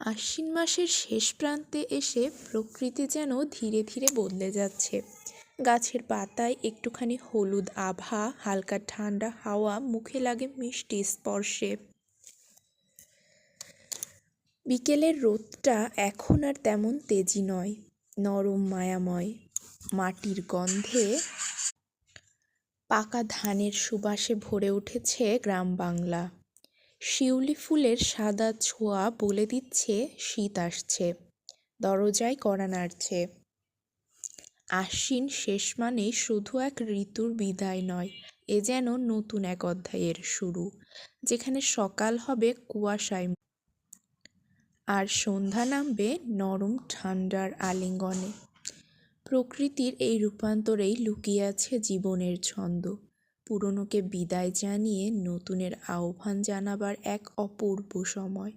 আশ্বিন মাসের শেষ প্রান্তে এসে প্রকৃতি যেন ধীরে ধীরে বদলে যাচ্ছে। গাছের পাতায় একটুখানি হলুদ আভা, হালকা ঠান্ডা হাওয়া, মুখে লাগে মিষ্টি স্পর্শে। বিকেলের রোদটা এখন আর তেমন তেজি নয়, নরম মায়াময়। মাটির গন্ধে পাকা ধানের সুবাসে ভরে উঠেছে গ্রাম বাংলা। শিউলি ফুলের সাদা ছোঁয়া বলে দিচ্ছে, শীত আসছে। দরজায় কড়া নাড়ছে। আশ্বিন শেষ মানে শুধু এক ঋতুর বিদায় নয়, এ যেন নতুন এক অধ্যায়ের শুরু, যেখানে সকাল হবে কুয়াশায়। আর সন্ধ্যা নামবে নরম ঠান্ডার আলিঙ্গনে। প্রকৃতির এই রূপান্তরেই লুকিয়ে আছে জীবনের ছন্দ। পুরনোকে বিদায় জানিয়ে নতুনের আহ্বান জানাবার এক অপূর্ব সময়।